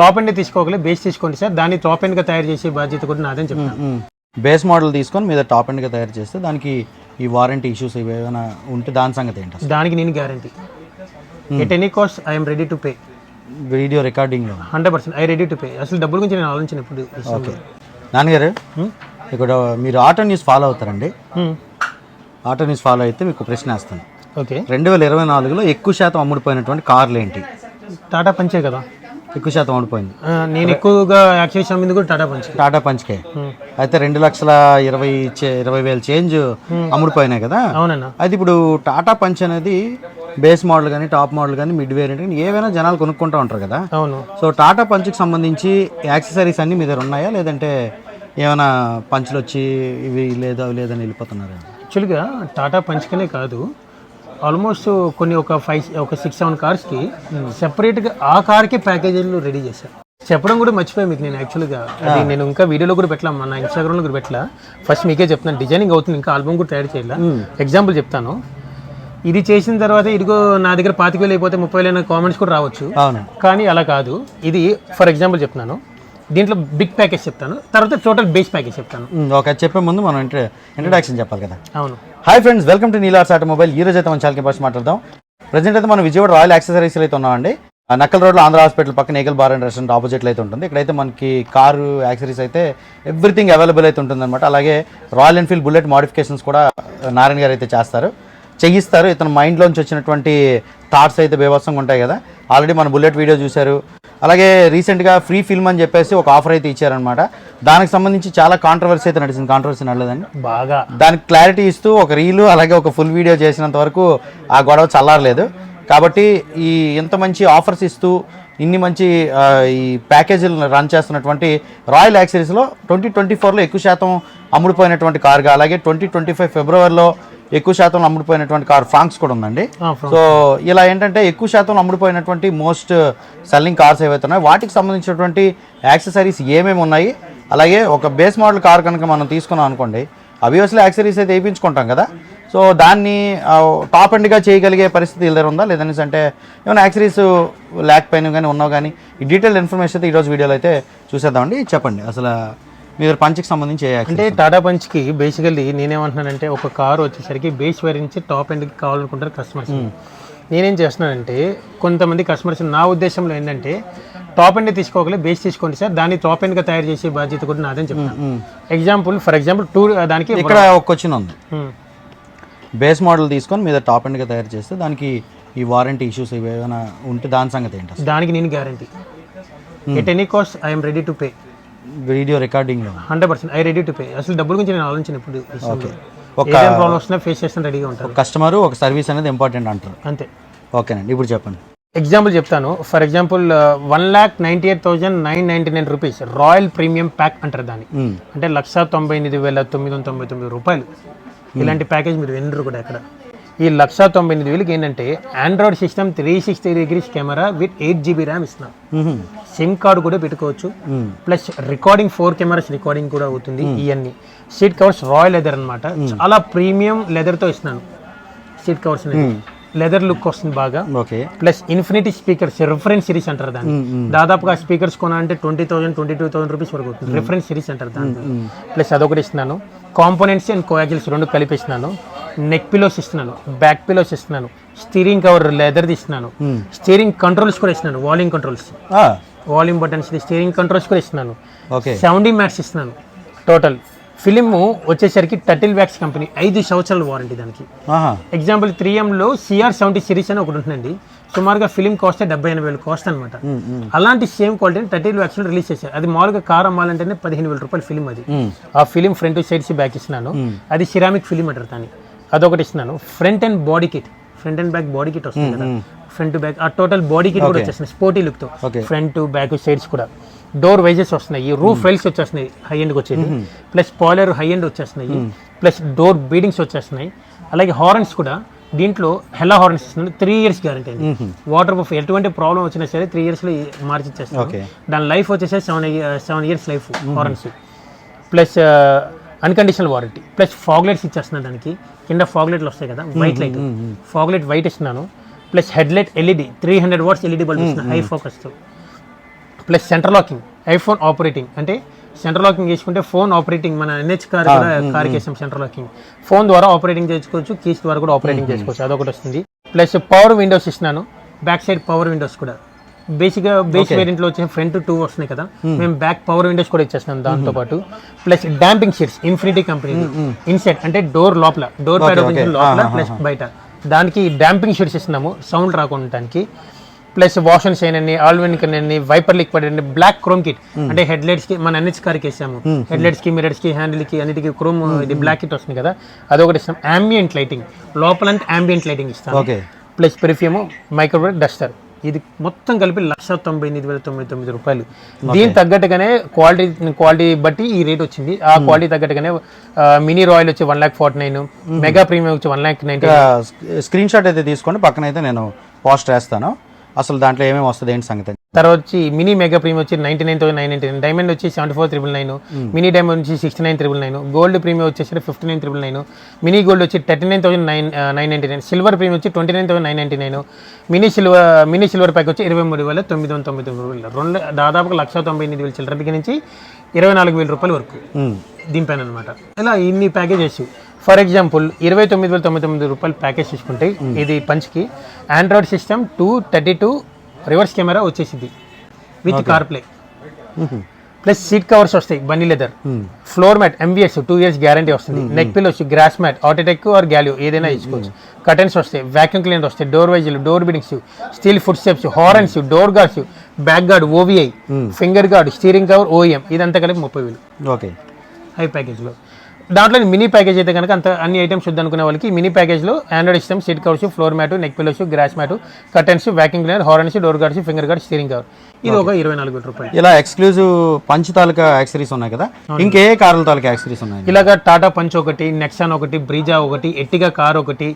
Top end తీసుకోగలే base తీసుకోండి sir. దాన్ని టాప్ ఎండ్గా తయారు చేసే బాధ్యత కూడా నాదని చెప్తాను బేస్ మోడల్ తీసుకొని మీద టాప్ ఎండ్గా తయారు చేస్తే దానికి ఈ వారంటీ ఇష్యూస్ ఏమైనా ఉంటే దాని సంగతి ఏంటి దానికి నేను guarantee at any cost I'm ready to pay video రికార్డింగ్లో hundred percent I ready to pay అసలు డబ్బుల గురించి నేను ఆలోచించిన ఇప్పుడు ఓకే నాన్నగారు ఇక్కడ మీరు ఆటో న్యూస్ ఫాలో అవుతారండి. ఆటో న్యూస్ ఫాలో అయితే మీకు ప్రశ్న వేస్తాను. ఓకే రెండు వేల ఇరవై నాలుగులో ఎక్కువ శాతం అమ్ముడుపోయినటువంటి కార్లు ఏంటి? టాటా పంచే కదా. ఎక్కువ శాతం అమ్ముడుపోయింది ఆ, నేను ఎక్కువగా యాక్చువల్లీ అమ్మింది కూడా టాటా పంచ్ టాటా పంచ్కే. అయితే రెండు లక్షల ఇరవై ఇరవై వేల చేంజ్ అమ్ముడుపోయినాయి కదా? అవునన్నా. అయితే ఇప్పుడు టాటా పంచ్ అనేది బేస్ మోడల్ కానీ టాప్ మోడల్ కానీ మిడ్ వేరియంట్ కానీ ఏవైనా జనాలు కొనుక్కుంటూ ఉంటారు కదా? అవును. సో టాటా పంచ్కి సంబంధించి యాక్సెసరీస్ అన్నీ మీ దగ్గర ఉన్నాయా? లేదంటే ఏమైనా పంచులు వచ్చి ఇవి లేదా లేదని వెళ్ళిపోతున్నారా? యాక్చువల్గా టాటా పంచ్కనే కాదు. ఆల్మోస్ట్ కొన్ని ఒక ఫైవ్ ఒక సిక్స్ సెవెన్ కార్స్కి సెపరేట్గా ఆ కార్కి ప్యాకేజీలు రెడీ చేశాను చెప్పడం కూడా మర్చిపోయి మీకు నేను యాక్చువల్గా అది నేను ఇంకా వీడియోలో కూడా పెట్టలా మన ఇన్స్టాగ్రామ్లో కూడా పెట్టలా. ఫస్ట్ మీకే చెప్తాను డిజైనింగ్ అవుతుంది ఇంకా ఆల్బమ్ కూడా తయారు చేయాలి. ఎగ్జాంపుల్ చెప్తాను. ఇది చేసిన తర్వాత ఇదిగో నా దగ్గర పాతిక వేలు అయిపోతే ముప్పై వేలు కామెంట్స్ కూడా రావచ్చు. కానీ అలా కాదు. ఇది ఫర్ ఎగ్జాంపుల్ చెప్తున్నాను. దీంట్లో బిగ్ ప్యాకేజ్ చెప్తాను. తర్వాత టోటల్ బేస్ ప్యాకేజ్ చెప్తాను. ఓకే చెప్పే ముందు మనం ఇంట్ర ఇంట్రడక్షన్ చెప్పాలి కదా. అవును. Hi friends welcome to Neelars automobile ఈ రోజు అయితే మన ఛానల్కి ఫస్ట్ మాట్లాడదాం. ప్రజెంట్ అయితే మనం విజయవాడ రాయల్ యాక్సెసరీస్ అయితే ఉన్నామండి. ఆ నక్కల్ రోడ్లో ఆంధ్ర హాస్పిటల్ పక్కన ఏకల్ బార్ అండ్ రెస్టారెంట్ ఆపోజిట్లో అయితే ఉంటుంది. ఇక్కడైతే మనకి కారు యాక్సెసరీస్ అయితే ఎవ్రీథింగ్ అవైలబుల్ అయితే ఉంటుందన్నమాట. అలాగే రాయల్ ఎన్ఫీల్డ్ బుల్లెట్ మాడిఫికేషన్స్ కూడా నారాయణ గారు అయితే చేస్తారు. చేయిస్తారు. ఇతను మైండ్లోంచి వచ్చినటువంటి థాట్స్ అయితే బేవత్సంగా ఉంటాయి కదా. ఆల్రెడీ మన బుల్లెట్ వీడియో చూశారు. అలాగే రీసెంట్గా ఫ్రీ ఫిల్మ్ అని చెప్పేసి ఒక ఆఫర్ అయితే ఇచ్చారనమాట దానికి సంబంధించి చాలా కాంట్రవర్సీ అయితే నడిచింది. కాంట్రవర్సీ నడలేదండి. బాగా. దానికి క్లారిటీ ఇస్తూ ఒక రీలు అలాగే ఒక ఫుల్ వీడియో చేసినంత వరకు ఆ గొడవ చల్లారలేదు. కాబట్టి ఈ ఇంత మంచి ఆఫర్స్ ఇస్తూ ఇన్ని మంచి ఈ ప్యాకేజీలను రన్ చేస్తున్నటువంటి రాయల్ యాక్సరీస్లో ట్వంటీ ట్వంటీ ఫోర్లో ఎక్కువ శాతం అమ్ముడుపోయినటువంటి కార్గా అలాగే ట్వంటీ ట్వంటీ ఫైవ్ ఫిబ్రవరిలో ఎక్కువ శాతం అమ్ముడుపోయినటువంటి కార్ ఫ్రాంక్స్ కూడా ఉందండి. సో ఇలా ఏంటంటే ఎక్కువ శాతం అమ్ముడుపోయినటువంటి మోస్ట్ సెల్లింగ్ కార్స్ ఏవైతే ఉన్నాయో వాటికి సంబంధించినటువంటి యాక్సెసరీస్ ఏమేమి ఉన్నాయి? అలాగే ఒక బేస్ మోడల్ కార్ కనుక మనం తీసుకున్నాం అనుకోండి అబ్వియస్లీ యాక్సెసరీస్ అయితే వేయించుకుంటాం కదా. సో దాన్ని టాప్ ఎండ్గా చేయగలిగే పరిస్థితి దగ్గర ఉందా? లేదనేసి అంటే ఏమైనా యాక్సరీస్ లేకపోయినా కానీ ఉన్నావు కానీ ఈ డీటెయిల్ ఇన్ఫర్మేషన్ అయితే ఈరోజు వీడియోలో అయితే చూసేద్దామండి. చెప్పండి అసలు మీ దగ్గర పంచ్కి సంబంధించి అంటే టాటా పంచ్కి బేసికల్లీ నేనేమంటున్నానంటే ఒక కారు వచ్చేసరికి బేస్ వేర్ నుంచి టాప్ ఎండ్కి కావాలనుకుంటారు కస్టమర్స్ నేనేం చేస్తున్నానంటే కొంతమంది కస్టమర్స్ నా ఉద్దేశంలో ఏంటంటే టాప్ ఎండ్ తీసుకోగలే బేస్ తీసుకోండి సార్ దాన్ని టాప్ ఎండ్గా తయారు చేసే బాధ్యత కూడా నాదని చెప్తాను. ఎగ్జాంపుల్ ఫర్ ఎగ్జాంపుల్ టూ దానికి ఇక్కడ ఒక క్వశ్చన్ ఉంది. బేస్ మోడల్ తీసుకొని మీద టాప్ ఎండ్గా తయారు చేస్తే దానికి ఈ వారంటీ ఇష్యూస్ ఏమైనా ఉంటే దాని సంగతి ఏంటి దానికి నేను guarantee at any cost I'm ready to pay video రికార్డింగ్లో. Hundred percent. I ready to pay. అసలు డబ్బుల గురించి నేను ఆలోచించిన ఇప్పుడు. ఒక ఏదైనా ప్రాబ్లం వస్తున్నా ఫేస్ చేస్తాను రెడీగా ఉంటారు కస్టమర్ ఒక సర్వీస్ అనేది ఇంపార్టెంట్ అంటారు. అంతే. ఓకేనండి ఇప్పుడు చెప్పండి. ఎగ్జాంపుల్ చెప్తాను. For example one lakh ninety eight thousand nine ninety nine rupees royal premium pack అంటారు దాన్ని. మ్మ్. అంటే లక్ష తొంభై ఎనిమిది వేల తొమ్మిది వందల తొంభై తొమ్మిది రూపాయలు. ఇలాంటి ప్యాకేజ్ మీరు వినరు కూడా ఎక్కడ. ఈ లక్ష తొంభై ఎనిమిది వేలకి ఏంటంటే Android system three sixty degrees camera with eight GB RAM ఇస్తున్నాం. సిమ్ కార్డు కూడా పెట్టుకోవచ్చు. Plus recording four cameras recording కూడా అవుతుంది ఇవన్నీ సీట్ కవర్స్ రాయల్ లెదర్ అన్నమాట. చాలా ప్రీమియం లెదర్తో ఇస్తున్నాను. సీట్ కవర్స్ లెదర్ లుక్ వస్తుంది బాగా. Okay. Plus Infinity speakers reference series అంటారు దాన్ని. దాదాపుగా స్పీకర్స్ కొనాలంటే twenty thousand twenty two thousand rupees వరకు అవుతుంది. రిఫరెన్స్ సిరీస్ అంటారు దాన్ని ప్లస్ అదొకటి ఇస్తున్నాను. కాంపోనెంట్స్ అండ్ కోయాజిల్స్ రెండు కలిపి ఇస్తున్నాను నెక్ పిలోస్ ఇస్తున్నాను బ్యాక్ పిలోస్ ఇస్తున్నాను స్టీరింగ్ కవర్ లెదర్ది ఇస్తున్నాను స్టీరింగ్ కంట్రోల్స్ కూడా ఇస్తున్నాను volume controls volume buttons steering controls కూడా ఇస్తున్నాను. సెవెంటీ మ్యాట్స్ ఇస్తున్నాను టోటల్ ఫిలిం వచ్చేసరికి టటిల్ వ్యాక్స్ కంపెనీ ఐదు సంవత్సరాల వారంటీ దానికి. ఎగ్జాంపుల్ త్రీ ఎంలో సిఆర్ సెవెంటీ సిరీస్ అని ఒకటి ఉంటుందండి. సుమారుగా ఫిలిం కాస్ట్ డెబ్బై ఎనభై వేలు కాస్ట్ అనమాట మ్మ్, మ్మ్. అలాంటి సేమ్ క్వాలిటీని థర్టీ వ్యాక్స్లో రిలీజ్ చేశారు. అది మామూలుగా కార్ అమ్మాలంటేనే పదిహేను వేల రూపాయల ఫిలిం అది. ఆ ఫిలిం ఫ్రంట్ సైడ్స్ బ్యాక్ ఇస్తున్నాను. అది సిరామిక్ ఫిలిం అంటారు దాన్ని. అదొకటి ఇస్తున్నాను. Front and body kit front and back body kit వస్తుంది కదా. ఫ్రంట్ బ్యాక్ ఆ టోటల్ బాడీ కిట్ కూడా వచ్చేస్తున్నాయి స్పోర్టీ లుక్తో. ఫ్రంట్ బ్యాక్ సైడ్స్ కూడా. డోర్ వైజెస్ వస్తున్నాయి రూఫ్ రైల్స్ వచ్చేస్తున్నాయి హై ఎండ్కి వచ్చేది. ప్లస్ పాలర్ హై ఎండ్ వచ్చేస్తున్నాయి. ప్లస్ డోర్ బీడింగ్స్ వచ్చేస్తున్నాయి. అలాగే హార్న్స్ కూడా దీంట్లో హెలా హార్న్స్ ఇస్తుంది త్రీ ఇయర్స్ గ్యారంటీ అండి. వాటర్ ప్రూఫ్ ఎటువంటి ప్రాబ్లం వచ్చినా సరే త్రీ ఇయర్స్లో మార్చి ఇచ్చేస్తాం. దాని లైఫ్ వచ్చేసి seven seven years life horns plus unconditional warranty plus fog lights ఇచ్చేస్తున్నాను దానికి. కింద ఫాగ్లైట్లు వస్తాయి కదా white light fog light white ఇస్తున్నాను. Plus headlight LED three hundred watts LED bulb ఇస్తున్నాను high ఫోకస్తో plus central locking iPhone operating అంటే సెంట్రల్ లాకింగ్ చేసుకుంటే ఫోన్ ఆపరేటింగ్ మన ఎన్హెచ్ కార్ కూడా కార్కి వేసాం సెంట్రల్ లాకింగ్ ఫోన్ ద్వారా ఆపరేటింగ్ చేసుకోవచ్చు కీస్ ద్వారా కూడా ఆపరేటింగ్ చేసుకోవచ్చు అదొకటి వస్తుంది. ప్లస్ పవర్ విండోస్ ఇస్తున్నాను బ్యాక్ సైడ్ పవర్ విండోస్ కూడా. బేసిక్గా బేస్ వేరియంట్లో వచ్చే ఫ్రంట్ టూ వస్తున్నాయి కదా మేము బ్యాక్ పవర్ విండోస్ కూడా ఇచ్చేస్తున్నాం దాంతో పాటు. Plus damping sheets Infinity company inset అంటే డోర్ లోపల డోర్ ప్యాడ్ ఓపెన్ లోపల ప్లస్ బయట. దానికి డాంపింగ్ షీట్స్ ఇస్తున్నాము సౌండ్ రాకుండా ప్లస్ వాష్ అండ్ షైన్ అని ఆల్వెన్ అని వైపర్ లిక్విడ్ అని బ్లాక్ క్రోమ్ కిట్ అంటే హెడ్ లైట్స్కి మన ఎన్హెచ్ కార్కి వేసాము. హెడ్ లైట్స్కి మిరర్స్కి హ్యాండిల్కి అన్నిటికి క్రోమ్ ఇది బ్లాక్ కిట్ వస్తుంది కదా అదొకటి ఇస్తాం. అంబియంట్ లైటింగ్ లోపలంటే అంబియంట్ లైటింగ్ ఇస్తాం ప్లస్ పెర్ఫ్యూమ్ మైక్రోవేవ్ డస్టర్ ఇది మొత్తం కలిపి లక్ష తొంభై ఎనిమిది వేల తొంభై తొమ్మిది రూపాయలు. దీని తగ్గట్టుగానే క్వాలిటీ క్వాలిటీ బట్టి ఈ రేట్ వచ్చింది. ఆ క్వాలిటీ తగ్గట్టుగానే మినీ రాయల్ వచ్చి one lakh forty nine mega premium వచ్చి one lakh ninety. Screen shot అయితే తీసుకోండి పక్కన అయితే నేను పోస్ట్ వేస్తాను అసలు దాంట్లో ఏమేమి వస్తుంది ఏంటి సంగతి? తర్వాత వచ్చి మినీ మెగా ప్రీమియం వచ్చి ninety nine thousand nine ninety nine diamond వచ్చి seventy four triple nine mini diamond వచ్చి sixty nine triple nine gold premium వచ్చేసి fifty nine triple nine mini gold వచ్చి thirty nine thousand nine nine ninety nine silver premium వచ్చి twenty nine thousand nine ninety nine mini silver mini silver pack వచ్చి ఇరవై మూడు వేల తొమ్మిది వందల తొమ్మిది రూపాయలు రెండు దాదాపుగా లక్ష తొంభై ఎనిమిది వేల చిల్లర దగ్గర నుంచి ఇరవై నాలుగు వేల రూపాయల వరకు మ్మ్. దింపాను అనమాట ఇలా ఇన్ని ప్యాకేజెస్ ఫర్ ఎగ్జాంపుల్ ఇరవై తొమ్మిది వేల తొంభై తొమ్మిది రూపాయలు ప్యాకేజ్ తీసుకుంటే ఇది పంచ్కి Android system two thirty two reverse camera వచ్చేసింది. With CarPlay. Plus seat covers వస్తాయి bunny leather. Floor mat MVS two years guarantee వస్తుంది. నెక్ పిల్ వచ్చి grass mat Autotek or Galio ఏదైనా ఇచ్చుకోవచ్చు కటన్స్ వస్తాయి వాక్యూమ్ క్లీనర్ వస్తాయి door వైజులు door beadings steel foot steps horns door guards back guard OVI finger guard steering cover OM ఇదంతా కలిపి ముప్పై వేలు. ఓకే హై ప్యాకేజ్లో. దాంట్లో మినీ ప్యాకేజ్ అయితే కనుక అంత అన్ని ఐటమ్స్ వద్దనుకునే వాళ్ళకి mini ప్యాకేజ్లో Android system seat covers floor mat neck pillows grass mat curtains vacuum cleaner horns door guards finger guard steering cover ఇది ఒక ఇరవై నాలుగు వేల రూపాయలు. ఇలా ఎక్స్క్లూజివ్ పంచ్ తాలూకా యాక్సరీస్ ఉన్నాయి కదా? ఇంకే కార్ల తాలూకా యాక్సరీస్ ఉన్నాయి? ఇలాగ టాటా పంచ్ ఒకటి నెక్సాన్ ఒకటి బ్రీజా ఒకటి ఎట్టిగా కార్ ఒకటి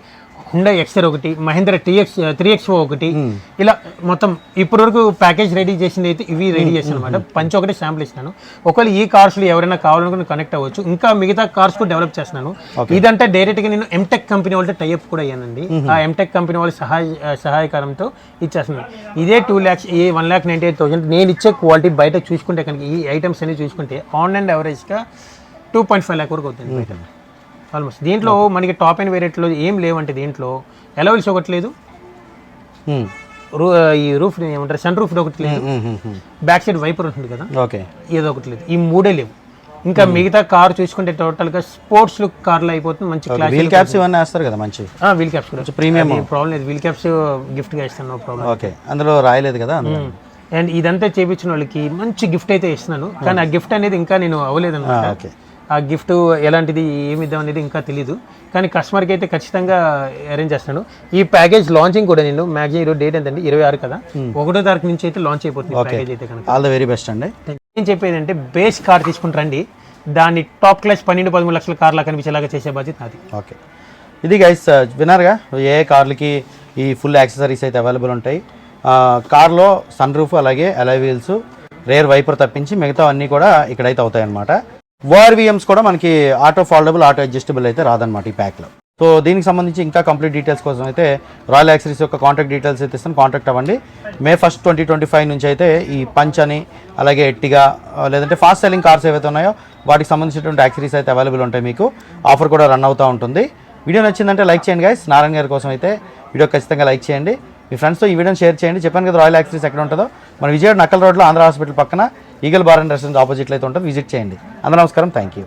హుండా ఎక్సర్ ఒకటి మహేంద్ర టీఎక్స్ త్రీ ఎక్స్ ఒకటి. ఇలా మొత్తం ఇప్పటి వరకు ప్యాకేజ్ రెడీ చేసింది అయితే ఇవి రెడీ చేస్తాను అనమాట పంచ్ ఒకటి శాంపుల్ ఇస్తున్నాను. ఒకవేళ ఈ కార్స్లో ఎవరైనా కావాలనుకుని కనెక్ట్ అవ్వచ్చు. ఇంకా మిగతా కార్స్ కూడా డెవలప్ చేస్తున్నాను. ఇదంటే డైరెక్ట్గా నేను ఎంటెక్ కంపెనీ వాళ్ళతో టైఅప్ కూడా అయ్యానండి. ఆ ఎంటెక్ కంపెనీ వాళ్ళ సహాయ సహాయకారంతో ఇచ్చేస్తున్నాను. ఇదే two lakhs a one lakh ninety eight thousand నేను ఇచ్చే క్వాలిటీ బయట చూసుకుంటే కనుక ఈ ఐటమ్స్ అన్ని చూసుకుంటే ఆన్ అండ్ యావరేజ్గా టూ పాయింట్ ఫైవ్ ల్యాక్ వరకు అవుతుంది బయట. ఆల్మోస్ట్ దీంట్లో మనకి టాప్ అండ్ వేరియట్లో ఏం లేవంటే దీంట్లో ఎలవెల్స్ ఒకటి లేదు? మ్మ్. రూ ఈ రూఫ్ ఏమంటారు? సన్ రూఫ్ ఒకటి లేదు. బ్యాక్ సైడ్ వైపర్ ఉంటుంది కదా? ఓకే ఏదో ఒకటి లేదు. ఈ మూడే లేవు. ఇంకా మిగతా కార్ చూసుకుంటే టోటల్గా స్పోర్ట్స్ లుక్ కార్లో అయిపోతుంది. మంచి క్లాస్ వీల్ క్యాప్స్ ఇవన్నీ వేస్తారు కదా మంచి? వీల్ క్యాప్స్ కూడా. ప్రీమియం ప్రాబ్లం లేదు. వీల్ క్యాప్స్ గిఫ్ట్గా ఇస్తాను నో ప్రాబ్లం ఓకే అందులో రాయలేదు కదా అండ్ ఇదంతా చేపించిన వాళ్ళకి మంచి గిఫ్ట్ అయితే ఇస్తున్నాను. కానీ ఆ గిఫ్ట్ అనేది ఇంకా నేను అవ్వలేదు అనమాట. ఓకే ఆ గిఫ్ట్ ఎలాంటిది ఏమి ఇద్దాం అనేది ఇంకా తెలియదు కానీ కస్టమర్కి అయితే ఖచ్చితంగా అరేంజ్ చేస్తాను ఈ ప్యాకేజ్ లాంచింగ్ కూడా నేను మ్యాక్సిమం ఈరోజు డేట్ ఎంతండి? ఇరవై ఆరు కదా? ఒకటో తారీఖు నుంచి అయితే లాంచ్ అయిపోతుంది ప్యాకేజ్ అయితే కనుక. ఆల్ ద వెరీ బెస్ట్ అండి. నేను చెప్పేది అంటే బేస్ కార్ తీసుకుని రండి. దాన్ని టాప్ క్లాస్ పన్నెండు పదమూడు లక్షల కార్లా కనిపించేలాగా చేసే బాధ్యత నాది. ఓకే ఇది గైస్ విన్నారుగా? ఏ కార్లకి ఈ ఫుల్ యాక్సెసరీస్ అయితే అవైలబుల్ ఉంటాయి? కార్లో సన్ రూఫ్ అలాగే అలై వీల్స్ రేర్ వైపర్ తప్పించి మిగతా అన్నీ కూడా ఇక్కడైతే అవుతాయి అనమాట ఓఆర్విఎమ్స్ కూడా మనకి ఆటో ఫాల్డబుల్ ఆటో అడ్జస్టబుల్ అయితే రాదనమాట ఈ ప్యాక్లో సో దీనికి సంబంధించి ఇంకా కంప్లీట్ డీటెయిల్స్ కోసం అయితే రాయల్ యాక్సరీస్ యొక్క కాంటాక్ట్ డీటెయిల్స్ అయితే ఇస్తాను. కాంటాక్ట్ అవ్వండి. May first twenty twenty five నుంచి అయితే ఈ పంచ్ అని అలాగే ఎట్టిగా లేదంటే ఫాస్ట్ సెల్లింగ్ కార్స్ ఏవైతే ఉన్నాయో వాటికి సంబంధించినటువంటి యాక్సరీస్ అయితే అవైలబుల్ ఉంటాయి మీకు. ఆఫర్ కూడా రన్ అవుతూ ఉంటుంది. వీడియో నచ్చిందంటే లైక్ చేయండి గైస్ నారాయణ గారి కోసం అయితే వీడియో ఖచ్చితంగా లైక్ చేయండి. మీ ఫ్రెండ్స్తో ఈ వీడియోని షేర్ చేయండి. చెప్పాను కదా రాయల్ యాక్సరీస్ ఎక్కడ ఉంటుందో. మన విజయవాడ నక్కల్ రోడ్లో ఆంధ్ర హాస్పిటల్ పక్కన. ఈగల్ బార్ అండ్ రెస్టారెంట్ ఆపోజిట్లో అయితే ఉంటుంది విజిట్ చేయండి. అందరూ నమస్కారం. Thank you.